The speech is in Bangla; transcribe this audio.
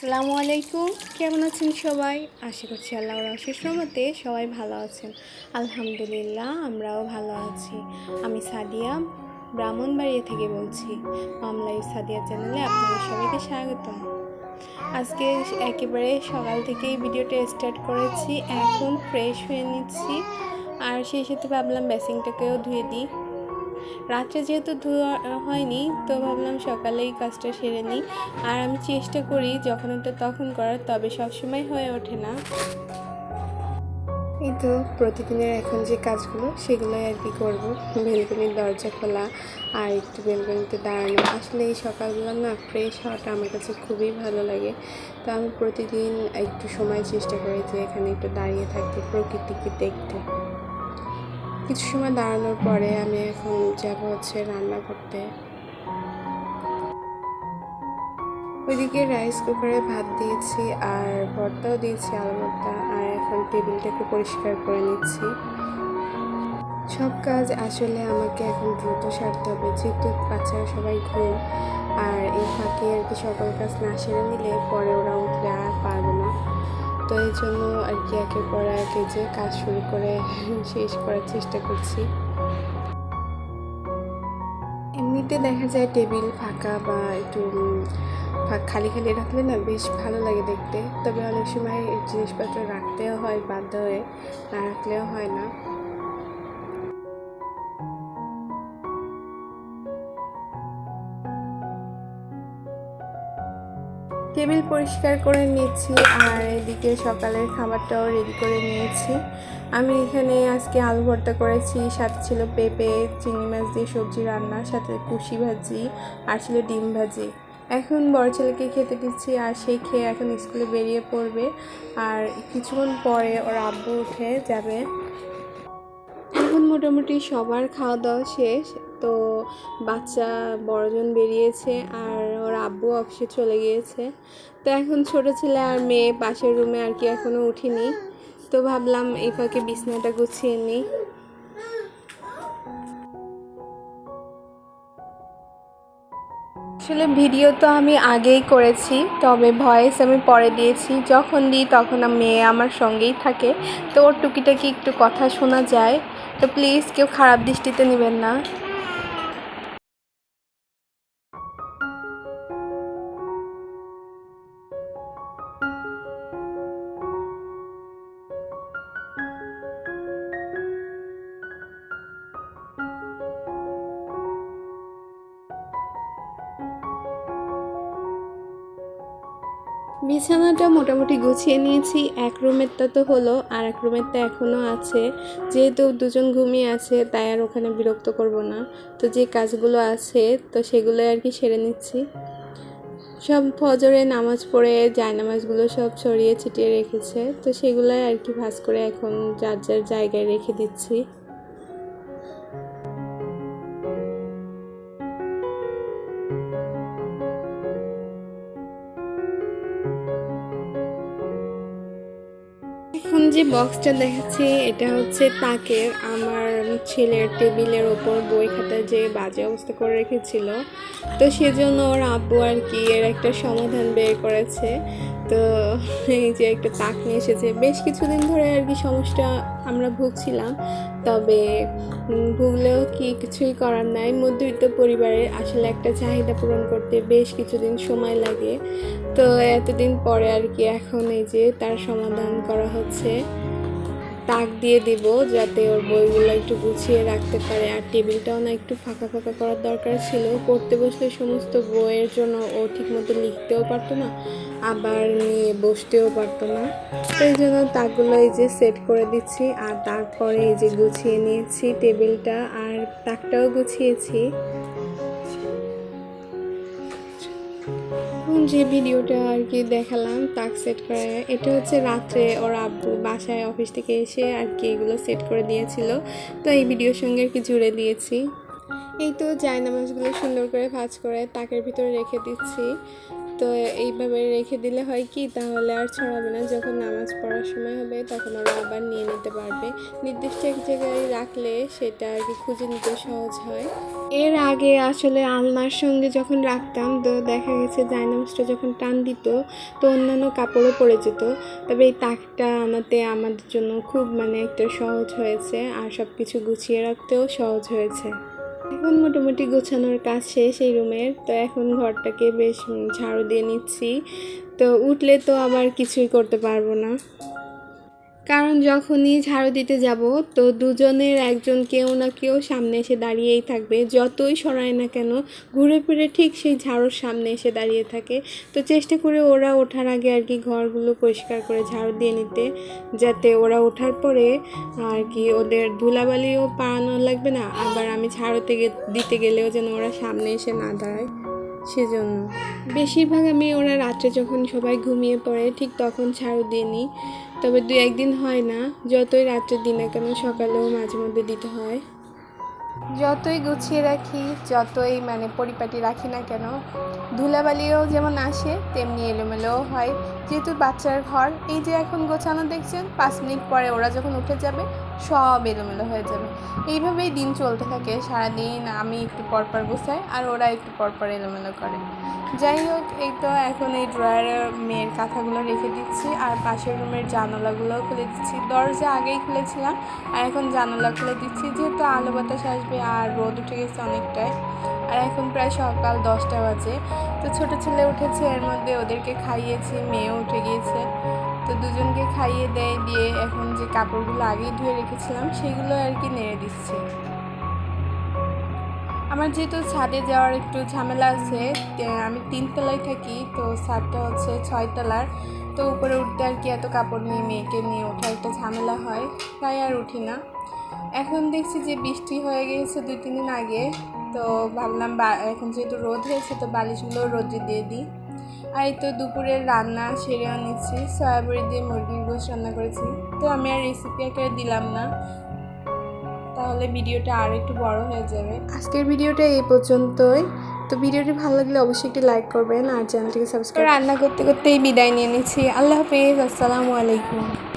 আসসালামু আলাইকুম। কেমন আছেন সবাই? আশা করছি আল্লাহর অশেষ রহমতে সবাই ভালো আছেন। আলহামদুলিল্লাহ, আমরাও ভালো আছি। আমি সাদিয়া, ব্রাহ্মণবাড়িয়া থেকে বলছি। মামলাই সাদিয়া চ্যানেলে আপনাদের সবাইকে স্বাগতম। আজকে একেবারে সকাল থেকেই ভিডিওটা স্টার্ট করেছি। এখন ফ্রেশ হয়ে নিচ্ছি। আর সেই সাথে ভাবলাম বেসিংটাকেও ধুয়ে দিই। রাত্রে যেহেতু ধোয়া হয়নি, তো ভাবলাম সকালেই কাজটা সেরে নিই। আর আমি চেষ্টা করি যখন এটা তখন করার, তবে সবসময় হয়ে ওঠে না। এই তো প্রতিদিনের এখন যে কাজগুলো, সেগুলোই আর কি করব। বেলকনির দরজা খোলা আর একটু বেলকনিতে দাঁড়ানো। আসলে এই সকালগুলো না ফ্রেশ হওয়াটা আমার কাছে খুবই ভালো লাগে। তো আমি প্রতিদিন একটু সময় চেষ্টা করি যে এখানে একটু দাঁড়িয়ে থাকতে, প্রকৃতিকে দেখতে। কিছু সময় দাঁড়ানোর পরে আমি এখন যাব হচ্ছে রান্না করতে ওইদিকে রাইস কুকারে ভাত দিয়েছি আর ভর্তাও দিয়েছি আলু ভর্তা আর এখন টেবিলটাকে পরিষ্কার করে নিচ্ছি। সব কাজ আসলে আমাকে এখন দ্রুত সারতে হবে। যেহেতু বাচ্চারা সবাই ঘুম, আর এই ফাঁকে আর কি সকল কাজ না সেরে নিলে পরে ওরা উঠলে আর পারবে না। তো এই জন্য আর কি একের পর এক যে কাজ শুরু করে শেষ করার চেষ্টা করছি। এমনিতে দেখা যায় টেবিল ফাঁকা বা একটু খালি খালি রাখলে না বেশ ভালো লাগে দেখতে। তবে অনেক সময় জিনিসপত্র রাখতেও হয়, বাধ্য হয়ে না রাখলেও হয় না। টেবিল পরিষ্কার করে নিয়েছি আর এদিকে সকালের খাবারটাও রেডি করে নিয়েছি। আমি এখানে আজকে আলু ভর্তা করেছি, সাথে ছিল পেঁপে, চিংড়ি মাছ দিয়ে সবজি রান্না, সাথে কুশি ভাজি আর ছিল ডিম ভাজি। এখন বড় ছেলেকে খেতে দিচ্ছি আর সেই খেয়ে এখন স্কুলে বেরিয়ে পড়বে আর কিছুক্ষণ পরে ওর আব্বু উঠে যাবে। এখন মোটামুটি সবার খাওয়া দাওয়া শেষ। তো বাচ্চা বড়জন বেরিয়েছে আর ওর আব্বু অফিসে চলে গিয়েছে। তো এখন ছোট ছেলে আর মেয়ে পাশের রুমে আর কি এখনও উঠিনি। তো ভাবলাম এই ফাঁকে বিছনাটা গুছিয়ে নিই। আসলে ভিডিও তো আমি আগেই করেছি, তবে ভয়েস আমি পরে দিয়েছি। যখন দিই তখন মেয়ে আমার সঙ্গেই থাকে। তো ওর টুকিটাকি একটু কথা শোনা যায়। তো প্লিজ কেউ খারাপ দৃষ্টিতে নেবেন না। বিছানাটা মোটামুটি গুছিয়ে নিয়েছি। এক রুমেরটা তো হলো, আর এক রুমেরটা এখনও আছে। যেহেতু দুজন ঘুমিয়ে আছে, তাই আর ওখানে বিরক্ত করব না। তো যে কাজগুলো আছে, তো সেগুলোই আর কি সেরে নিচ্ছি। সব ফজরে নামাজ পড়ে জায়নামাজগুলো সব ছড়িয়ে ছিটিয়ে রেখেছে। তো সেগুলোই আর কি ভাজ করে এখন যার যার জায়গায় রেখে দিচ্ছি। যে বক্সটা দেখাচ্ছি, এটা হচ্ছে তাকে আমার ছেলের টেবিলের ওপর বই খাতা যে বাজে অবস্থা করে রেখেছিল। তো সেজন্য ওর আব্বু আর কি এর একটা সমাধান বের করেছে। তো এই যে একটা তাক নিয়ে এসেছে। বেশ কিছুদিন ধরে আর কি সমস্যা আমরা ভুগছিলাম, তবে ভুগলেও কি কিছুই করার নাই। মধ্যবিত্ত পরিবারের আসলে একটা চাহিদা পূরণ করতে বেশ কিছুদিন সময় লাগে। তো এতদিন পরে আর কি এখন এই যে তার সমাধান করা হচ্ছে। তাক দিয়ে দিব যাতে ওর বইগুলো একটু গুছিয়ে রাখতে পারে। আর টেবিলটাও না একটু ফাঁকা ফাঁকা করার দরকার ছিল। পড়তে বসলে সমস্ত বইয়ের জন্য ও ঠিকমতো লিখতেও পারতো না, আবার নিয়ে বসতেও পারতো না। এই জন্য তাকগুলো এই যে সেট করে দিচ্ছি, আর তারপরে এই যে গুছিয়ে নিয়েছি টেবিলটা, আর তাকটাও গুছিয়েছি। যে ভিডিওটা আর কি দেখালাম, তাক সেট করা, এটা হচ্ছে রাত্রে ওর আব্বু বাসায় অফিস থেকে এসে আর কি এগুলো সেট করে দিয়েছিল। তো এই ভিডিওর সঙ্গে আর কি জুড়ে দিয়েছি। এই তো জায়নামাজগুলো সুন্দর করে ভাজ করে তাকের ভিতরে রেখে দিচ্ছি। তো এইভাবে রেখে দিলে হয় কি, তাহলে আর ছড়াবে না। যখন নামাজ পড়ার সময় হবে, তখন ওরা আবার নিয়ে নিতে পারবে। নির্দিষ্ট এক জায়গায় রাখলে সেটা আর কি খুঁজে নিতে সহজ হয়। এর আগে আসলে আলনার সঙ্গে যখন রাখতাম, তো দেখা গেছে জায়নামাজটা যখন টান দিত, তো অন্যান্য কাপড়ও পড়ে যেত। তবে এই তাকটা আনাতে আমাদের জন্য খুব মানে একটা সহজ হয়েছে, আর সব কিছু গুছিয়ে রাখতেও সহজ হয়েছে। এখন মোটামুটি গোছানোর কাজ শেষ এই রুমের। তো এখন ঘরটাকে বেশ ঝাড়ু দিয়ে নিচ্ছি। তো উঠলে তো আবার কিছুই করতে পারব না। কারণ যখনই ঝাড়ু দিতে যাব, তো দুজনের একজন কেউ না কেউ সামনে এসে দাঁড়িয়েই থাকবে। যতই সরায় না কেন, ঘুরে ফিরে ঠিক সেই ঝাড়ুর সামনে এসে দাঁড়িয়ে থাকে। তো চেষ্টা করে ওরা ওঠার আগে আর কি ঘরগুলো পরিষ্কার করে ঝাড়ু দিয়ে নিতে, যাতে ওরা ওঠার পরে আর কি ওদের ধুলাবালিও পাড়ানো লাগবে না। আবার আমি ঝাড়ুতে দিতে গেলেও যেন ওরা সামনে এসে না দাঁড়ায়। সেজন্য। বেশিরভাগ আমি ওরা রাত্রে যখন সবাই ঘুমিয়ে পড়ে, ঠিক তখন ঝাড়ু দিয়ে নিই। তবে দু একদিন হয় না, যতই রাত্রে দিই না কেন সকালেও মাঝে মধ্যে দিতে হয়। যতই গুছিয়ে রাখি, যতই মানে পরিপাটি রাখি না কেন, ধুলাবালিও যেমন আসে, তেমনি এলোমেলোও হয়। যেহেতু বাচ্চার ঘর, এই যে এখন গোছানো দেখছেন, পাঁচ মিনিট পরে ওরা যখন উঠে যাবে, সব এলোমেলো হয়ে যাবে। এইভাবেই দিন চলতে থাকে। সারাদিন আমি একটু পরপর গোছাই আর ওরা একটু পরপর এলোমেলো করে। যাই হোক, এই তো এখন এই ড্রয়ারে মেয়ের কাঁথাগুলো রেখে দিচ্ছি আর পাশের রুমের জানালাগুলোও খুলে দিচ্ছি। দরজা আগেই খুলেছিলাম আর এখন জানালা খুলে দিচ্ছি। যেহেতু আলো বাতাস আসবে আর রোদ উঠে গেছে অনেকটাই। আর এখন প্রায় সকাল দশটা বাজে। তো ছোট ছেলে উঠেছে, এর মধ্যে ওদেরকে খাইয়েছি, মেয়েও উঠে গিয়েছে। তো দুজনকে খাইয়ে দেয়, দিয়ে এখন যে কাপড়গুলো আগেই ধুয়ে রেখেছিলাম, সেগুলো আর কি নেড়ে দিচ্ছি। আমার যেহেতু ছাদে যাওয়ার একটু ঝামেলা আছে আমি তিনতলায় থাকি, তো ছাদটা হচ্ছে ছয়তলার। তো উপরে উঠতে আর কি এত কাপড় নিয়ে মেয়েকে নিয়ে ওঠা একটা ঝামেলা হয়, তাই আর উঠি না। এখন দেখছি যে বৃষ্টি হয়ে গিয়েছে দুই, তিন দিন আগে, তো ভাবলাম এখন যেহেতু রোদ হয়েছে, তো বালিশগুলো রোদে দিয়ে দিই। আর এই তো দুপুরের রান্না সেরেও নিচ্ছি। সয়াবড়ি দিয়ে মুরগির গোশ রান্না করেছি। তো আমি আর রেসিপি আকারে দিলাম না। তাহলে ভিডিওটা আর একটু বড় হয়ে যাবে। আজকের ভিডিওটা এই পর্যন্তই। তো ভিডিওটি ভালো লাগলে অবশ্যই একটি লাইক করবেন আর চ্যানেলটিকে সাবস্ক্রাইব রান্না করতে করতেই বিদায় নিয়ে নিচ্ছি। আল্লাহ হাফেজ। আসসালামু আলাইকুম।